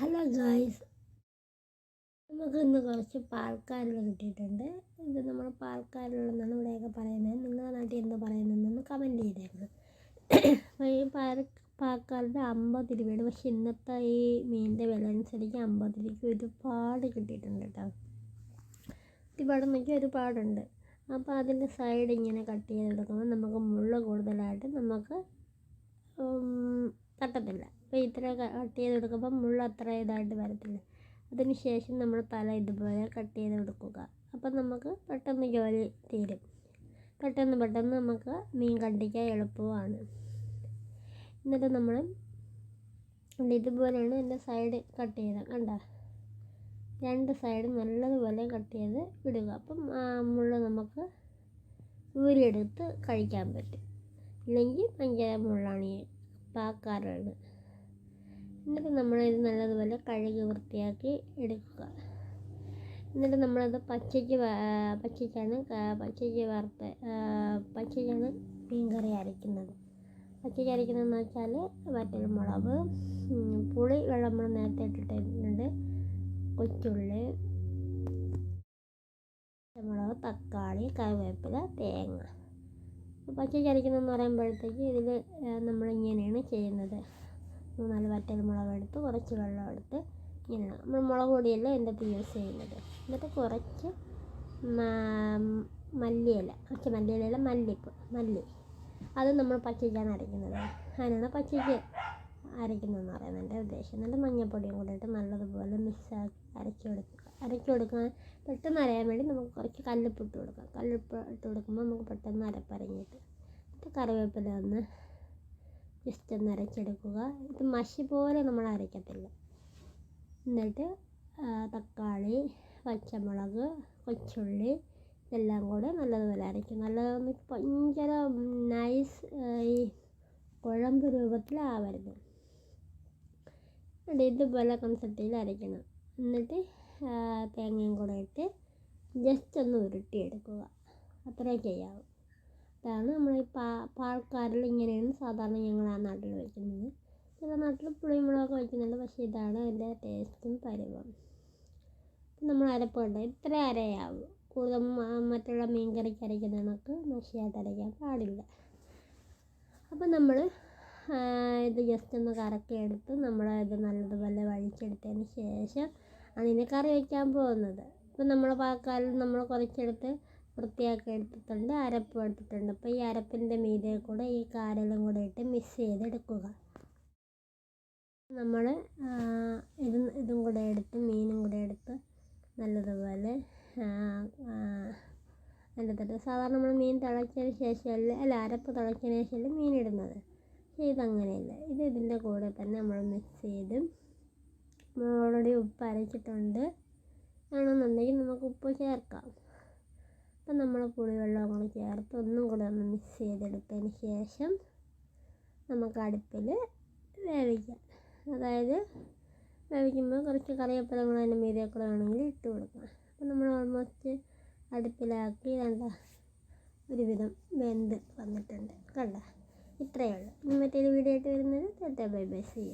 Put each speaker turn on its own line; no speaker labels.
Hello guys നമുക്ക് ഇന്ന് കുറച്ച് പാൽക്കാരൽ കിട്ടിയിട്ടുണ്ട്. ഇത് നമ്മൾ പാൽക്കാരലെന്നാണ് ഇവിടെയൊക്കെ പറയുന്നത്. നിങ്ങളുടെ നാട്ടിൽ എന്ത് പറയുന്നതെന്ന് കമന്റ് ചെയ്തേക്കണം അപ്പോൾ ഈ പാൽ പാൽക്കാരുടെ അമ്പത് രൂപയാണ് പക്ഷെ ഇന്നത്തെ ഈ മീനിന്റെ വില അനുസരിച്ച് അമ്പത് രൂപയ്ക്ക് ഒരുപാട് കിട്ടിയിട്ടുണ്ട് കേട്ടോ. ഒരുപാട് നോക്കി ഒരുപാടുണ്ട്. അപ്പോൾ അതിന്റെ സൈഡ് ഇങ്ങനെ കട്ട് ചെയ്തെടുക്കുമ്പോൾ നമുക്ക് മുള്ള കൂടുതലായിട്ട് നമുക്ക് തട്ടത്തില്ല. അപ്പോൾ ഇത്ര കട്ട് ചെയ്ത് കൊടുക്കുമ്പോൾ മുള്ള അത്ര ഇതായിട്ട് വരത്തില്ല. അതിന് ശേഷം നമ്മൾ തല ഇതുപോലെ കട്ട് ചെയ്ത് കൊടുക്കുക. അപ്പം നമുക്ക് പെട്ടെന്ന് ജോലി തീരും. പെട്ടെന്ന് പെട്ടെന്ന് നമുക്ക് മീൻ കണ്ടിക്കാൻ എളുപ്പമാണ്. എന്നിട്ട് നമ്മൾ ഇതുപോലെയാണ് എന്റെ സൈഡ് കട്ട് ചെയ്തത്. കണ്ട? രണ്ട് സൈഡും നല്ലതുപോലെ കട്ട് ചെയ്ത് ഇടുക. അപ്പം മുള്ള നമുക്ക് ഊരിയെടുത്ത് കഴിക്കാൻ പറ്റും. ഇല്ലെങ്കിൽ ഭയങ്കര മുള്ളാണ് ഈ പാക്കാറുള്ളത് എന്നിട്ട് നമ്മളിത് നല്ലതുപോലെ കഴുകി വൃത്തിയാക്കി എടുക്കുക. എന്നിട്ട് നമ്മളത് പച്ചയ്ക്ക് പച്ചയ്ക്കാണ് പച്ചയ്ക്ക് വറുത്ത് പച്ചയ്ക്കാണ് മീൻ കറി അരയ്ക്കുന്നത്. പച്ചയ്ക്ക് അരയ്ക്കുന്നതെന്ന് വെച്ചാൽ വറ്റൽമുളക് പുളി വെള്ളം നമ്മൾ നേരത്തെ ഇട്ടിട്ടുണ്ട്. കൊച്ചുള്ളി മുളക് തക്കാളി കറിവേപ്പില തേങ്ങ. പച്ചയ്ക്ക് അരയ്ക്കുന്നതെന്ന് പറയുമ്പോഴത്തേക്ക് ഇതിൽ നമ്മളിങ്ങനെയാണ് ചെയ്യുന്നത്. മൂന്നാൽ വറ്റൽ മുളക് എടുത്ത് കുറച്ച് വെള്ളം എടുത്ത് ഇങ്ങനെ നമ്മൾ മുളക് പൊടിയല്ല എന്റെ യൂസ് ചെയ്യുന്നത്. എന്നിട്ട് കുറച്ച് മല്ലിയില കുറച്ച് മല്ലിയില മല്ലിപ്പ് മല്ലി. അത് നമ്മൾ പച്ചയ്ക്കാണ് അരയ്ക്കുന്നത് അതിനാണ് പച്ചയ്ക്ക് അരയ്ക്കുന്നതെന്ന് പറയുന്നത് എന്റെ ഉദ്ദേശം. എന്നിട്ട് മഞ്ഞൾപ്പൊടിയും കൂടെ ഇട്ട് നല്ലതുപോലെ മിക്സാക്കി അരച്ചു കൊടുക്കുക. അരച്ചു കൊടുക്കാൻ പെട്ടെന്ന് അരയാൻ വേണ്ടി നമുക്ക് കുറച്ച് കല്ലുപ്പ് ഇട്ട് കൊടുക്കാം. കല്ലുപ്പ് ഇട്ട് കൊടുക്കുമ്പോൾ നമുക്ക് പെട്ടെന്ന് അരപ്പരഞ്ഞ് കിട്ടും എന്നിട്ട് കറിവേപ്പില ഒന്ന് ജസ്റ്റ് ഒന്ന് അരച്ചെടുക്കുക. ഇത് മഷി പോലെ നമ്മൾ അരയ്ക്കത്തില്ല. എന്നിട്ട് തക്കാളി പച്ചമുളക് കൊച്ചുള്ളി ഇതെല്ലാം കൂടെ നല്ലതുപോലെ അരയ്ക്കും. നല്ലതൊന്ന് ഭയങ്കര നൈസ് ഈ കുഴമ്പ് രൂപത്തിലാവരുത്. ഇതുപോലെ കൺസെപ്റ്റിൽ അരയ്ക്കണം. എന്നിട്ട് തേങ്ങയും കൂടെ ഇട്ട് ജസ്റ്റ് ഒന്ന് ഉരുട്ടിയെടുക്കുക. അത്രേ ചെയ്യാവൂ അതാണ് നമ്മൾ ഈ പാ പാൽക്കാരിൽ ഇങ്ങനെയാണ് സാധാരണ ഞങ്ങൾ ആ നാട്ടിൽ വയ്ക്കുന്നത് ചില നാട്ടിൽ പുളിമുളകൊക്കെ വയ്ക്കുന്നുണ്ട് പക്ഷേ ഇതാണ് അതിന്റെ ടേസ്റ്റും പരിവം. നമ്മൾ അരപ്പ് കണ്ട ഇത്ര അരയാവും. കൂടുതൽ മറ്റുള്ള മീൻ കറിക്ക് അരയ്ക്കുന്ന അരയ്ക്കാൻ പാടില്ല. അപ്പം നമ്മൾ ഇത് ജസ്റ്റ് ഒന്ന് കറക്കി എടുത്ത് നമ്മൾ ഇത് നല്ലതുപോലെ വഴിച്ചെടുത്തതിന് ശേഷം അതിന് കറി വയ്ക്കാൻ പോകുന്നത്. ഇപ്പം നമ്മൾ പാക്കാലിൽ നമ്മൾ കുറച്ചെടുത്ത് വൃത്തിയാക്കി എടുത്തിട്ടുണ്ട് അരപ്പ് എടുത്തിട്ടുണ്ട്. അപ്പോൾ ഈ അരപ്പിന്റെ മീതെ കൂടെ ഈ കാരലും കൂടെ ഇട്ട് മിക്സ് ചെയ്തെടുക്കുക നമ്മൾ ഇത് ഇതും കൂടെ എടുത്ത് മീനും കൂടെ എടുത്ത് നല്ലതുപോലെ എടുത്തിട്ട് സാധാരണ നമ്മൾ മീൻ തിളച്ചതിന് ശേഷമല്ല അല്ല അരപ്പ് തിളച്ചതിന് ശേഷമല്ല മീൻ ഇടുന്നത്. പക്ഷേ ഇതങ്ങനെയല്ല. ഇത് ഇതിന്റെ കൂടെ തന്നെ നമ്മൾ മിക്സ് ചെയ്ത് ഓൾറെഡി ഉപ്പ് അരച്ചിട്ടുണ്ട്. ആണെന്നുണ്ടെങ്കിൽ നമുക്ക് ഉപ്പ് ചേർക്കാം. അപ്പം നമ്മൾ പുളിവെള്ളം കൂടി ചേർത്ത് ഒന്നും കൂടെ ഒന്ന് മിക്സ് ചെയ്തെടുത്തതിന് ശേഷം നമുക്ക് അടുപ്പിൽ വേവിക്കാം. അതായത് വേവിക്കുമ്പോൾ കുറച്ച് കറിയപ്പഴങ്ങൾ അതിന്റെ മീതെ കൂടെ വേണമെങ്കിൽ ഇട്ട് കൊടുക്കാം. അപ്പം നമ്മൾ ഓൾമോസ്റ്റ് അടുപ്പിലാക്കി വേണ്ട ഒരുവിധം വെന്ത് വന്നിട്ടുണ്ട്. കണ്ട? ഇത്രയേ ഉള്ളൂ. ഇനി മറ്റൊരു വീഡിയോ ആയിട്ട് വരുന്നത്. Tata bye bye. സി